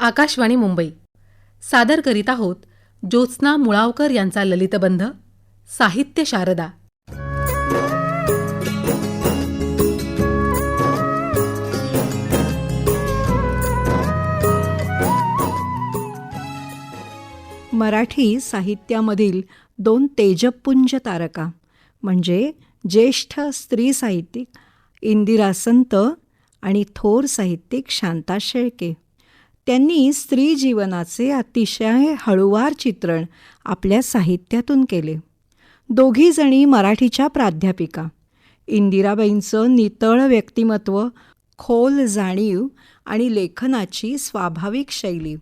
आकाशवाणी मुंबई. सादर करीत आहोत ज्योत्स्ना मुळावकर यांचा ललितबंध साहित्य शारदा. मराठी साहित्यामधील दोन तेजपुंज तारका म्हणजे ज्येष्ठ स्त्री साहित्यिक इंदिरा संत आणि थोर साहित्यिक शांता शेळके. त्यांनी स्त्री जीवनाचे अतिशय हळुवार चित्रण आपल्या साहित्यातून केले. दोघीजणी मराठीच्या प्राध्यापिका. इंदिराबाईंचं नितळ व्यक्तिमत्व खोल जाणीव आणि लेखनाची स्वाभाविक शैली.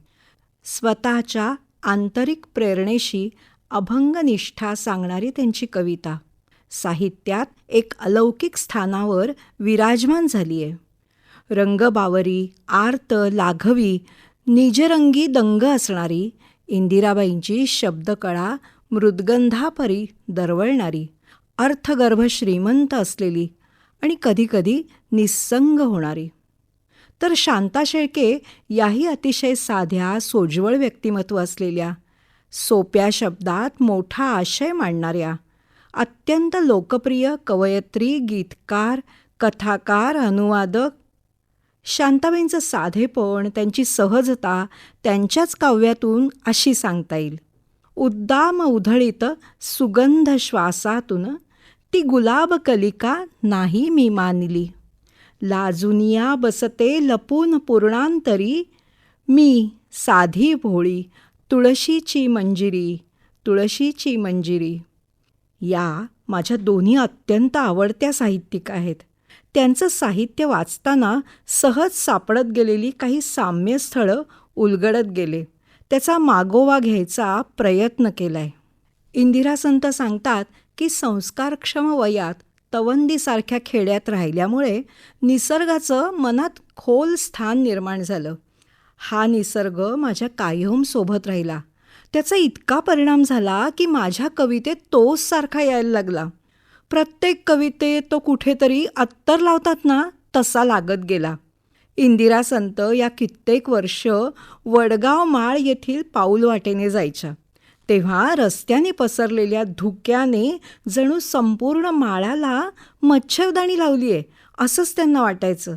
स्वतःच्या आंतरिक प्रेरणेशी अभंगनिष्ठा सांगणारी त्यांची कविता. साहित्यात एक अलौकिक स्थानावर विराजमान झाली आहे रंगबावरी आर्त लाघवी निजरंगी दंग असणारी इंदिराबाईंची शब्दकळा मृदगंधापरी दरवळणारी अर्थगर्भ श्रीमंत असलेली आणि कधीकधी निस्संग होणारी. तर शांता शेळके याही अतिशय साध्या सोज्वळ व्यक्तिमत्व असलेल्या सोप्या शब्दात मोठा आशय मांडणाऱ्या अत्यंत लोकप्रिय कवयत्री गीतकार कथाकार अनुवादक शांताबाईंचं साधेपण त्यांची सहजता त्यांच्याच काव्यातून अशी सांगता येईल. उद्दाम उधळीत सुगंध श्वासातून ती गुलाब कलिका नाही मी मानली. लाजुनिया बसते लपून पूर्णांतरी. मी साधी भोळी तुळशीची मंजिरी तुळशीची मंजिरी. या माझ्या दोन्ही अत्यंत आवडत्या साहित्यिक आहेत. त्यांचं साहित्य वाचताना सहज सापडत गेलेली काही साम्यस्थळं उलगडत गेले. त्याचा मागोवा घ्यायचा प्रयत्न केला आहे इंदिरा संत सांगतात की संस्कारक्षम वयात तवंदीसारख्या खेड्यात राहिल्यामुळे निसर्गाचं मनात खोल स्थान निर्माण झालं. हा निसर्ग माझ्या कायम सोबत राहिला. त्याचा इतका परिणाम झाला की माझ्या कवितेत तोच सारखा यायला लागला. प्रत्येक कवितेत तो कुठेतरी अत्तर लावतात ना तसा लागत गेला. इंदिरा संत या कित्येक वर्ष वडगाव माळ येथील पाऊल वाटेने जायच्या. तेव्हा रस्त्याने पसरलेल्या धुक्याने जणू संपूर्ण माळाला मच्छरदाणी लावली आहे असंच त्यांना वाटायचं.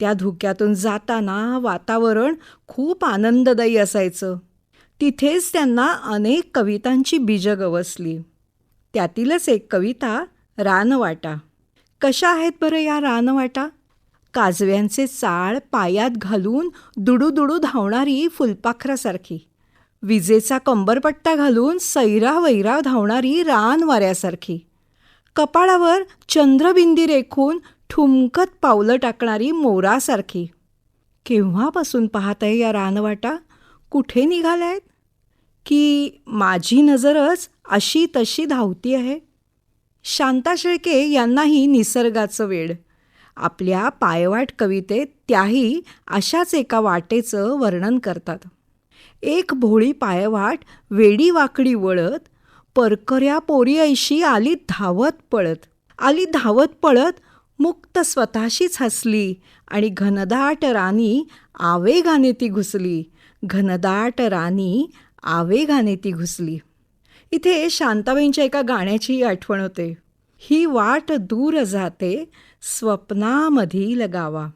त्या धुक्यातून जाताना वातावरण खूप आनंददायी असायचं. तिथेच त्यांना अनेक कवितांची बीजं गवसली. त्यातीलच एक कविता रानवाटा. कशा आहेत बरं या रानवाटा? काजव्यांचे चाळ पायात घालून दुडू दुडू धावणारी फुलपाखरासारखी. विजेचा कंबरपट्टा घालून सैरा वैरा धावणारी रान वाऱ्यासारखी कपाळावर चंद्रबिंदी रेखून ठुमकत पावलं टाकणारी मोरासारखी. केव्हापासून पाहत आहे या रानवाटा? कुठे निघाल्या आहेत? की माझी नजरच अशी तशी धावती आहे. शांता शेळके यांनाही निसर्गाचं वेड. आपल्या पायवाट कवितेत त्याही अशाच एका वाटेचं वर्णन करतात. एक भोळी पायवाट वेडी वाकडी वळत परकऱ्या पोरी ऐशी आली धावत पळत. आली धावत पळत मुक्त स्वतःशीच हसली आणि घनदाट राणी आवेगाने ती घुसली. घनदाट राणी आवेगाने ती घुसली. इथे शांताबाईंच्या एका गाण्याची आठवण होते. ही वाट दूर जाते स्वप्नामधील गावा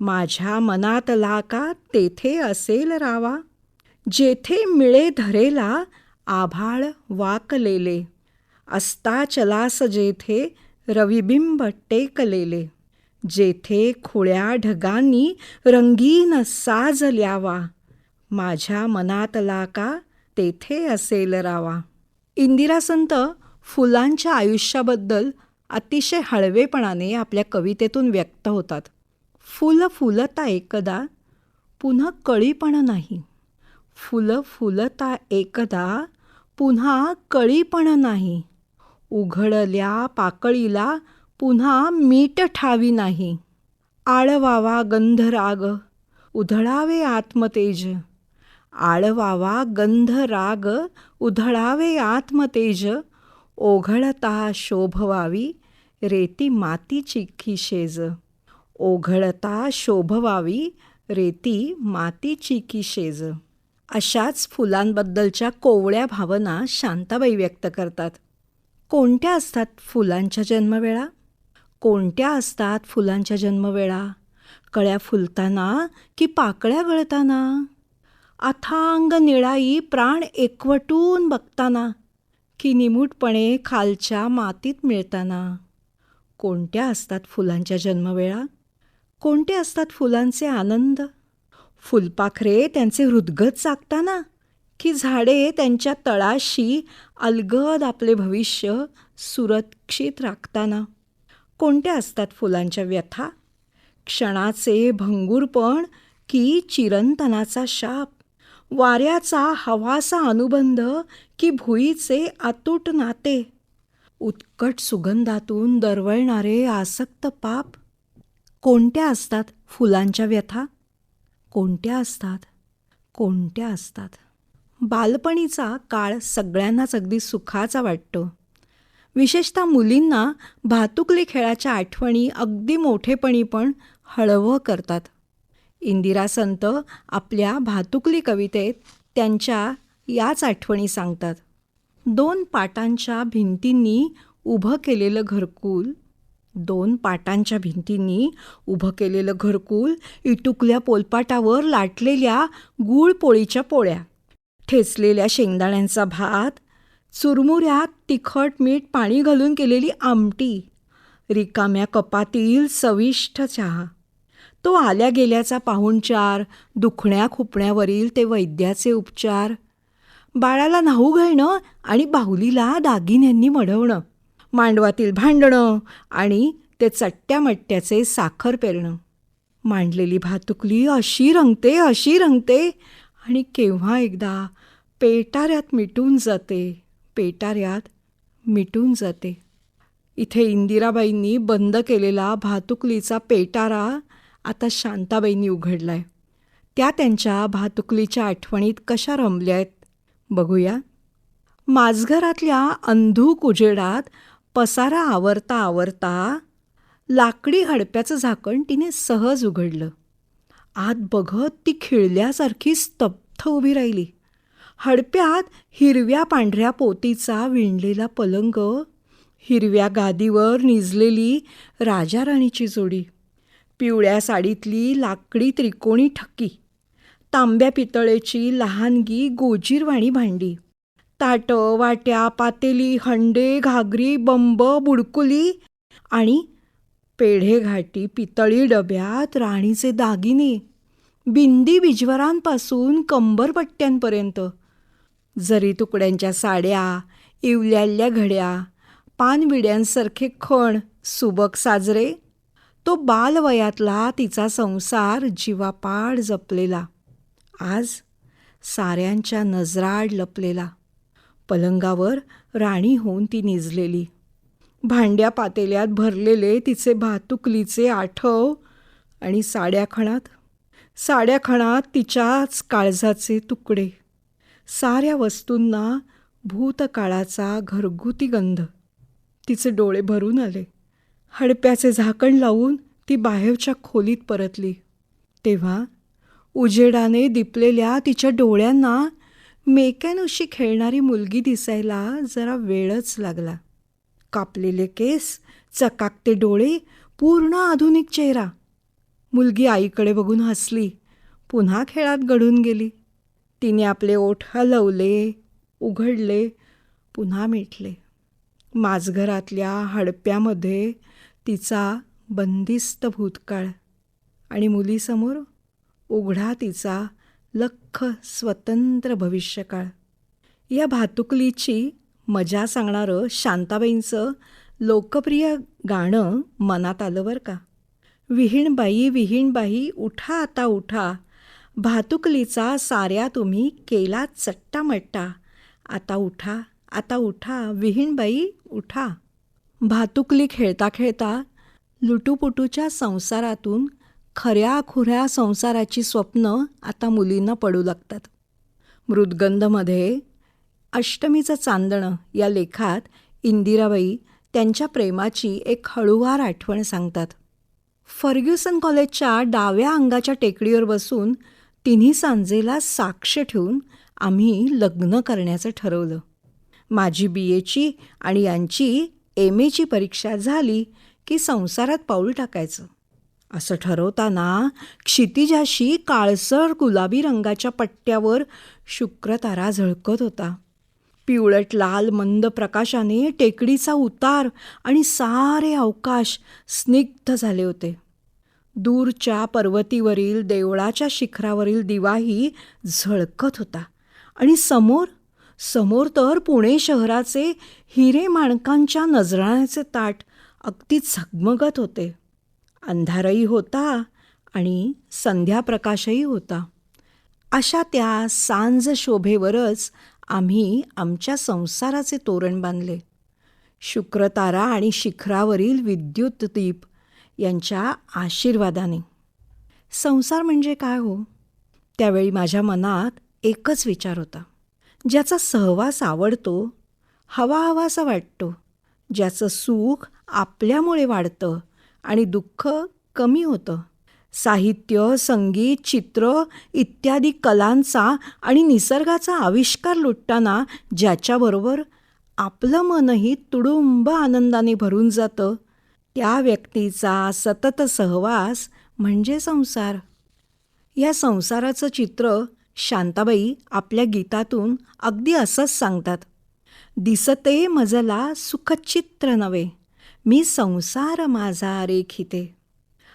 माझ्या मनात लाका तेथे असेल रावा. जेथे मिळे धरेला आभाळ वाकलेले. असता चलास जेथे रविबिंब टेकलेले. जेथे खुळ्या ढगांनी रंगीन साजल्यावा. माझ्या मनात लाका तेथे असेल रावा. इंदिरा संत फुलांच्या आयुष्याबद्दल अतिशय हळवेपणाने आपल्या कवितेतून व्यक्त होतात. फुलं फुलता एकदा पुन्हा कळीपण नाही. फुलं फुलता एकदा पुन्हा कळीपण नाही. उघडल्या पाकळीला पुन्हा मीठ ठावी नाही. आळवावा गंधराग उधळावे आत्मतेज. आळवावा गंध राग उधळावे आत्मतेज ओघळता शोभवावी रेती मातीची खिशेज ओघळता शोभवावी रेती मातीची किशेज अशाच फुलांबद्दलच्या कोवळ्या भावना शांताबाई व्यक्त करतात. कोणत्या असतात फुलांच्या जन्मवेळा? कोणत्या असतात फुलांच्या जन्मवेळा? कळ्या फुलताना की पाकळ्या गळताना? अथांग निळाई प्राण एकवटून बघताना की निमूटपणे खालच्या मातीत मिळताना. कोणत्या असतात फुलांच्या जन्मवेळा? कोणते असतात फुलांचे आनंद? फुलपाखरे त्यांचे हृदगत चाकताना की झाडे त्यांच्या तळाशी अलगद आपले भविष्य सुरक्षित राखताना? कोणत्या असतात फुलांच्या व्यथा? क्षणाचे भंगूरपण की चिरंतनाचा शाप? वाऱ्याचा हवासा अनुबंध की भुईचे अतूट नाते. उत्कट सुगंधातून दरवळणारे आसक्त पाप. कोणत्या असतात फुलांच्या व्यथा? कोणत्या असतात? कोणत्या असतात? बालपणीचा काळ सगळ्यांनाच अगदी सुखाचा वाटतो. विशेषतः मुलींना भातुकली खेळाच्या आठवणी अगदी मोठेपणी पण हळवं करतात. इंदिरा संत आपल्या भातुकली कवितेत त्यांच्या याच आठवणी सांगतात. दोन पाटांच्या भिंतींनी उभं केलेलं घरकुल दोन पाटांच्या भिंतींनी उभं केलेलं घरकुल इटुकल्या पोलपाटावर लाटलेल्या गूळ पोळीच्या पोळ्या ठेचलेल्या शेंगदाण्यांचा भात चुरमुऱ्यात तिखट मीठ पाणी घालून केलेली आमटी रिकाम्या कपातील चविष्ट चहा तो आल्या गेल्याचा पाहुणचार दुखण्या खुपण्यावरील ते वैद्याचे उपचार बाळाला न्हाऊ घालणं आणि बाहुलीला दागिन्यांनी मढवणं मांडवातील भांडणं आणि ते चट्ट्या मट्ट्याचे साखर पेरणं. मांडलेली भातुकली अशी रंगते अशी रंगते आणि केव्हा एकदा पेटाऱ्यात मिटून जाते पेटाऱ्यात मिटून जाते. इथे इंदिराबाईंनी बंद केलेला भातुकलीचा पेटारा आता शांताबाईंनी उघडलाय. त्या त्यांच्या भातुकलीच्या आठवणीत कशा रमल्या आहेत? बघूया. माझघरातल्या अंधूक उजेडात पसारा आवरता आवरता लाकडी हडप्याचं झाकण तिने सहज उघडलं. आत बघत ती खिळल्यासारखी स्तब्ध उभी राहिली. हडप्यात हिरव्या पांढऱ्या पोतीचा विणलेला पलंग हिरव्या गादीवर निजलेली राजाराणीची जोडी. पिवळ्या साडीतली लाकडी त्रिकोणी ठक्की तांब्या पितळेची लहानगी गोजीरवाणी भांडी ताटं वाट्या पातेली हंडे घागरी बंब बुडकुली आणि पेढेघाटी पितळी डब्यात राणीचे दागिने बिंदी बिजवरांपासून कंबरपट्ट्यांपर्यंत जरी तुकड्यांच्या साड्या इवल्याल्या घड्या पानविड्यांसारखे खण सुबक साजरे तो बालवयातला तिचा संसार जीवापाड जपलेला. आज साऱ्यांच्या नजराड लपलेला. पलंगावर राणी होऊन ती निजलेली. भांड्या पातेल्यात भरलेले तिचे भातुकलीचे आठव आणि साड्याखणात साड्याखणात तिच्याच काळजाचे तुकडे. साऱ्या वस्तूंना भूतकाळाचा घरगुती गंध. तिचे डोळे भरून आले. हडप्याचे झाकण लावून ती बाहेरच्या खोलीत परतली. तेव्हा उजेडाने दिपलेल्या तिच्या डोळ्यांना मेकॅनुशी खेळणारी मुलगी दिसायला जरा वेळच लागला. कापलेले केस चकाकते डोळे पूर्ण आधुनिक चेहरा. मुलगी आईकडे बघून हसली. पुन्हा खेळात घडून गेली. तिने आपले ओठ हलवले उघडले पुन्हा मिटले. माझघरातल्या हडप्यामध्ये तिचा बंदिस्त भूतकाळ आणि मुलीसमोर उघडा तिचा लख स्वतंत्र भविष्यकाळ. या भातुकलीची मजा सांगणारं शांताबाईंचं लोकप्रिय गाणं मनात आलं बरं का? विहीणबाई विहीणबाई उठा आता उठा. भातुकलीचा साऱ्या तुम्ही केला चट्टामट्टा. आता उठा आता उठा. विहीणबाई उठा. भातुकली खेळता खेळता लुटूपुटूच्या संसारातून खऱ्या खुऱ्या संसाराची स्वप्न आता मुलींना पडू लागतात. मृदगंधमध्ये अष्टमीचं चांदणं या लेखात इंदिराबाई त्यांच्या प्रेमाची एक हळूवार आठवण सांगतात. फर्ग्युसन कॉलेजच्या डाव्या अंगाच्या टेकडीवर बसून तिन्ही सांजेला साक्ष ठेवून आम्ही लग्न करण्याचं ठरवलं. माझी बी एची आणि यांची एम एची परीक्षा झाली की संसारात पाऊल टाकायचं. असं ठरवताना क्षितिजाशी काळसर गुलाबी रंगाच्या पट्ट्यावर शुक्रतारा झळकत होता. पिवळट लाल मंद प्रकाशाने टेकडीचा उतार आणि सारे अवकाश स्निग्ध झाले होते. दूरच्या पर्वतीवरील देवळाच्या शिखरावरील दिवाही झळकत होता आणि समोर समोर तर पुणे शहराचे हिरे माणकांच्या नजराण्याचे ताट अगदी झगमगत होते. अंधारही होता आणि संध्याप्रकाशही होता. अशा त्या सांज शोभेवरच आम्ही आमच्या संसाराचे तोरण बांधले. शुक्रतारा आणि शिखरावरील विद्युत दीप यांच्या आशीर्वादाने. संसार म्हणजे काय हो? त्यावेळी माझ्या मनात एकच विचार होता. ज्याचा सहवास आवडतो हवा हवासा वाटतो ज्याचं सुख आपल्यामुळे वाढतं आणि दुःख कमी होतं. साहित्य संगीत चित्र इत्यादी कलांचा आणि निसर्गाचा आविष्कार लुटताना ज्याच्याबरोबर आपलं मनही तुडुंब आनंदाने भरून जातं त्या व्यक्तीचा सतत सहवास म्हणजे संसार. या संसाराचं चित्र शांताबाई आपल्या गीतातून अगदी असंच सांगतात दिसते मजला सुखचित्र नवे मी संसार माझा रेखिते.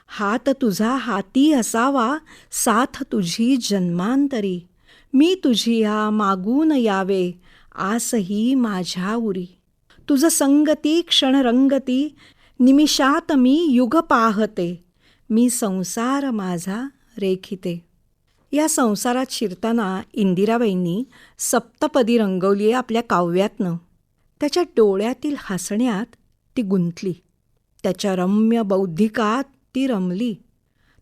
हात तुझा हाती असावा साथ तुझी जन्मांतरी. मी तुझी हा मागून यावे आसही माझ्या उरी. तुझ संगती क्षणरंगती निमिषात मी युग पाहते. मी संसार माझा रेखिते. या संसारात शिरताना इंदिराबाईंनी सप्तपदी रंगवली आहे आपल्या काव्यातनं. त्याच्या डोळ्यातील हसण्यात ती गुंतली. त्याच्या रम्य बौद्धिकात ती रमली.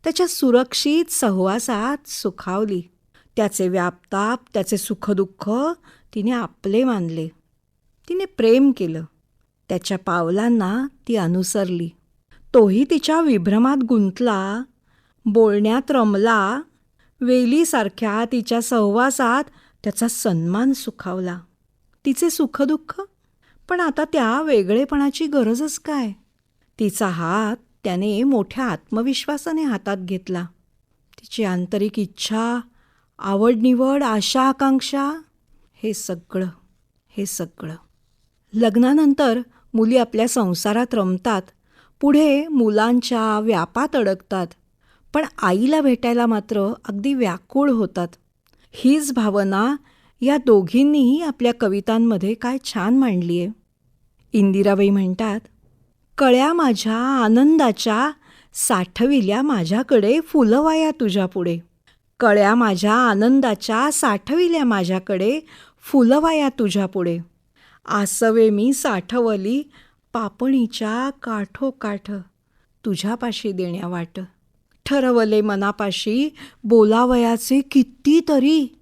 त्याच्या सुरक्षित सहवासात सुखावली. त्याचे व्यापताप त्याचे सुखदुःख तिने आपले मानले. तिने प्रेम केलं. त्याच्या पावलांना ती अनुसरली. तोही तिच्या विभ्रमात गुंतला बोलण्यात रमला वेलीसारख्या तिच्या सहवासात त्याचा सन्मान सुखावला. तिचे सुखदुःख? पण आता त्या वेगळेपणाची गरजच काय? तिचा हात त्याने मोठ्या आत्मविश्वासाने हातात घेतला. तिची आंतरिक इच्छा आवडनिवड आशा आकांक्षा हे सगळं हे सगळं. लग्नानंतर मुली आपल्या संसारात रमतात. पुढे मुलांच्या व्यापात अडकतात. पण आईला भेटायला मात्र अगदी व्याकुळ होतात. हीच भावना या दोघींनीही आपल्या कवितांमध्ये काय छान मांडली आहे इंदिराबाई म्हणतात कळ्या माझ्या आनंदाच्या साठविल्या माझ्याकडे फुलवाया तुझ्यापुढे कळ्या माझ्या आनंदाच्या साठविल्या माझ्याकडे फुलवाया तुझ्यापुढे आसवे मी साठवली पापणीच्या काठोकाठ. तुझ्यापाशी देण्या वाट. ठरवले मनापाशी बोलावयाचे कितीतरी.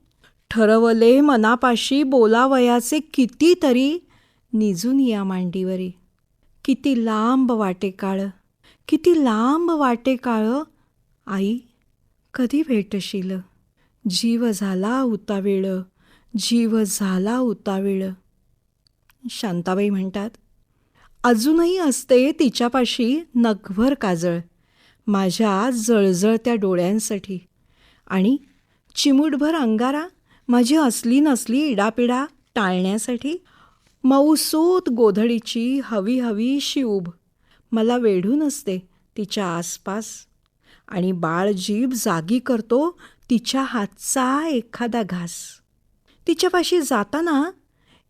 ठरवले मनापाशी बोलावयाचे कितीतरी. निजून या मांडीवरी. किती लांब वाटे काळ. किती लांब वाटे काळ. आई कधी भेटशील? जीव झाला उतावेळ जीव झाला उतावेळ शांताबाई म्हणतात अजूनही असते तिच्यापाशी नगभर काजळ. माझ्या जळजळत्या डोळ्यांसाठी. आणि चिमूटभर अंगारा माझी असली नसली इडापिडा टाळण्यासाठी मऊसूत गोधडीची हवी हवी उभ मला वेढून असते तिच्या आसपास. आणि बाळ जीभ जागी करतो तिच्या हातचा एखादा घास. तिच्यापाशी जाताना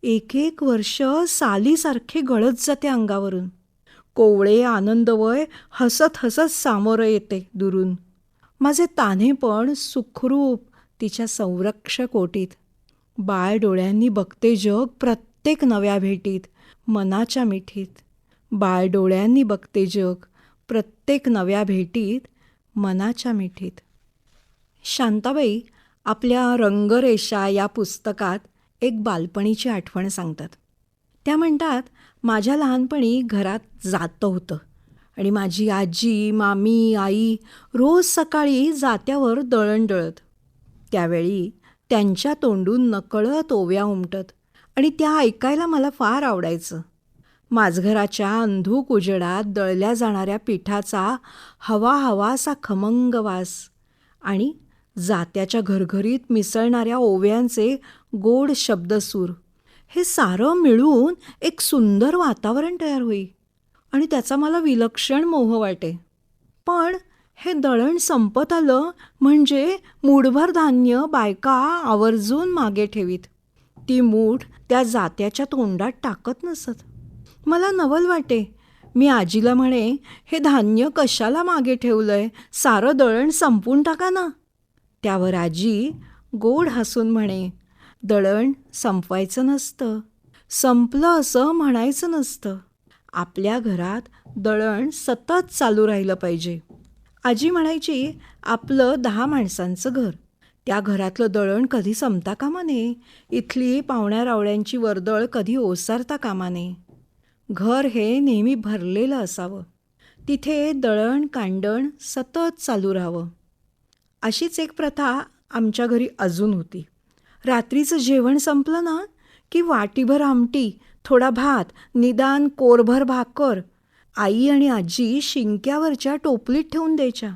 एक एक वर्ष सालीसारखे गळत जाते अंगावरून. कोवळे आनंदवय हसत हसत सामोरं येते दुरून. माझे ताने पण सुखरूप तिच्या संरक्षक ओटीत. बाळ डोळ्यांनी बघते जग प्रत्येक नव्या भेटीत मनाच्या मिठीत. बाळ डोळ्यांनी बघते जग प्रत्येक नव्या भेटीत मनाच्या मिठीत. शांताबाई आपल्या रंगरेषा या पुस्तकात एक बालपणीची आठवण सांगतात. त्या म्हणतात माझ्या लहानपणी घरात जातं होतं. आणि माझी आजी मामी आई रोज सकाळी जात्यावर दळण दळत. त्यावेळी त्यांच्या तोंडून नकळत ओव्या उमटत आणि त्या ऐकायला मला फार आवडायचं. माझघराच्या अंधूक उजेडात दळल्या जाणाऱ्या पिठाचा हवा हवासा खमंग वास आणि जात्याच्या घरघरीत मिसळणाऱ्या ओव्यांचे गोड शब्दसूर. हे सारं मिळून एक सुंदर वातावरण तयार होई आणि त्याचा मला विलक्षण मोह वाटे. पण हे दळण संपत आलं म्हणजे मूठभर धान्य बायका आवर्जून मागे ठेवीत. ती मूठ त्या जात्याच्या तोंडात टाकत नसत. मला नवल वाटे. मी आजीला म्हणे हे धान्य कशाला मागे ठेवलंय? सारं दळण संपून टाका ना. त्यावर आजी गोड हसून म्हणे दळण संपवायचं नसतं. संपलं असं म्हणायचं नसतं. आपल्या घरात दळण सतत चालू राहिलं पाहिजे. आजी म्हणायची आपलं दहा माणसांचं घर. त्या घरातलं दळण कधी संपता कामा नये? इथली पाहुण्या रावळ्यांची वर्दळ कधी ओसारता कामा नये? घर हे नेहमी भरलेलं असावं. तिथे दळण कांडण सतत चालू राहावं. अशीच एक प्रथा आमच्या घरी अजून होती. रात्रीचं जेवण संपलं ना की वाटीभर आमटी थोडा भात निदान कोरभर भाकर. आई आणि आजी शिंक्यावरच्या टोपलीत ठेवून द्यायच्या.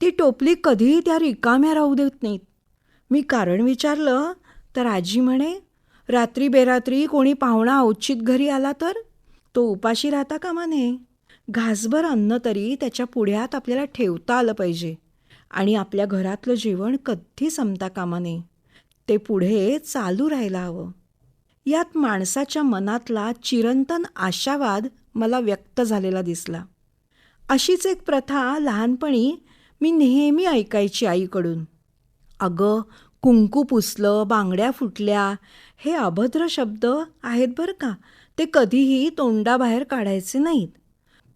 ती टोपली कधीही त्या रिकाम्या राहू देत नाहीत. मी कारण विचारलं तर आजी म्हणे रात्री बेरात्री कोणी पाहुणा औचित घरी आला तर? तो उपाशी राहता कामा नये घासभर अन्न तरी त्याच्या पुढ्यात आपल्याला ठेवता आलं पाहिजे. आणि आपल्या घरातलं जेवण कधी संपता कामा नये. ते पुढे चालू राहायला हवं. यात माणसाच्या मनातला चिरंतन आशावाद मला व्यक्त झालेला दिसला. अशीच एक प्रथा लहानपणी मी नेहमी ऐकायची आईकडून. अगं कुंकू पुसलं बांगड्या फुटल्या हे अभद्र शब्द आहेत बरं का? ते कधीही तोंडाबाहेर काढायचे नाहीत.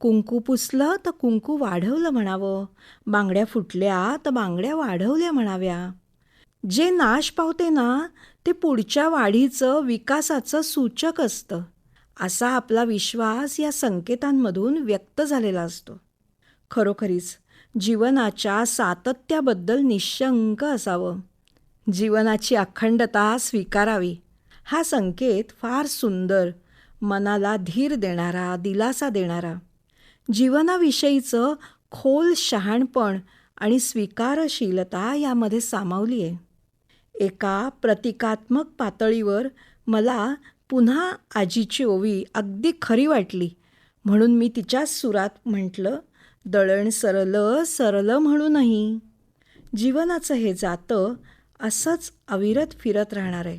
कुंकू पुसलं तर कुंकू वाढवलं म्हणावं. बांगड्या फुटल्या तर बांगड्या वाढवल्या म्हणाव्या. जे नाश पावते ना ते पुढच्या वाढीचं विकासाचं सूचक असतं. असा आपला विश्वास या संकेतांमधून व्यक्त झालेला असतो. खरोखरीच जीवनाच्या सातत्याबद्दल निशंक असावं. जीवनाची अखंडता स्वीकारावी. हा संकेत फार सुंदर मनाला धीर देणारा दिलासा देणारा. जीवनाविषयीचं खोल शहाणपण आणि स्वीकारशीलता यामध्ये सामावली आहे एका प्रतिकात्मक पातळीवर मला पुन्हा आजीची ओवी अगदी खरी वाटली. म्हणून मी तिच्याच सुरात म्हटलं दळण सरलं सरलं म्हणूनही. जीवनाचं हे जातं असंच अविरत फिरत राहणार आहे.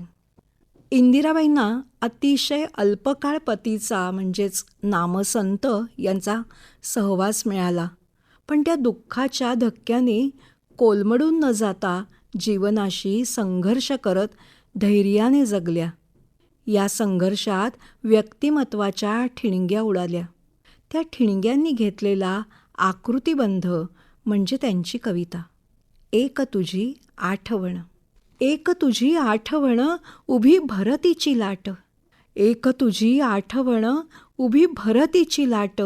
इंदिराबाईंना अतिशय अल्पकाळ पतीचा म्हणजेच नामसंत यांचा सहवास मिळाला. पण त्या दुःखाच्या धक्क्याने कोलमडून न जाता जीवनाशी संघर्ष करत धैर्याने जगल्या. या संघर्षात व्यक्तिमत्वाच्या ठिणग्या उडाल्या. त्या ठिणग्यांनी घेतलेला आकृतिबंध म्हणजे त्यांची कविता. एक तुझी आठवण. एक तुझी आठवण उभी भरतीची लाट. एक तुझी आठवण उभी भरतीची लाट.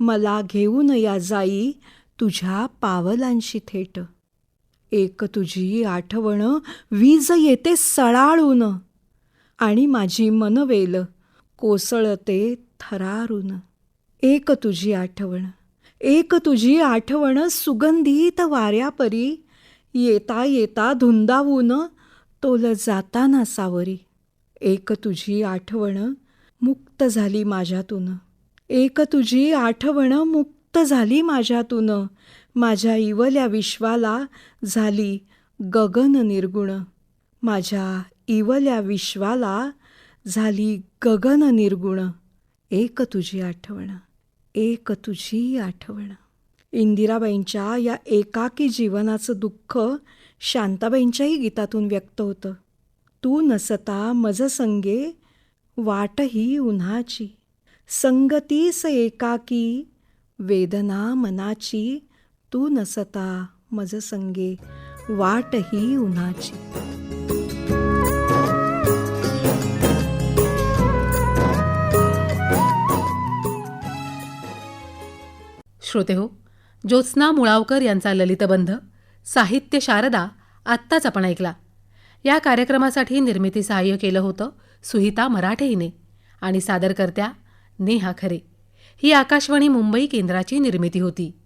मला घेऊन या जाई तुझ्या पावलांशी थेट. एक तुझी आठवण वीज येते सळाळून. आणि माझी मनवेल कोसळते थरारून. एक तुझी आठवण एक तुझी आठवण सुगंधित वाऱ्यापरी. येता येता धुंदावून तोल जाताना सावरी. एक तुझी आठवण मुक्त झाली माझ्यातून. एक तुझी आठवण मुक्त झाली माझ्यातून. माझ्या इवल्या विश्वाला झाली गगन निर्गुण. माझ्या इवल्या विश्वाला झाली गगन निर्गुण. एक तुझी आठवण एक तुझी आठवण. इंदिराबाईंच्या या एकाकी जीवनाचं दुःख शांताबाईंच्याही गीतातून व्यक्त होतं. तू नसता मज संगे वाटही उन्हाची. संगतीस एकाकी वेदना मनाची. तू नसता मज संगे वाटही उन्हाची. श्रोते हो ज्योत्स्ना मुळावकर यांचा ललितबंध साहित्य शारदा आत्ताच आपण ऐकला. या कार्यक्रमासाठी निर्मिती सहाय्य केलं होतं सुहिता मराठे हिने आणि सादरकर्त्या नेहा खरे. ही आकाशवाणी मुंबई केंद्राची निर्मिती होती.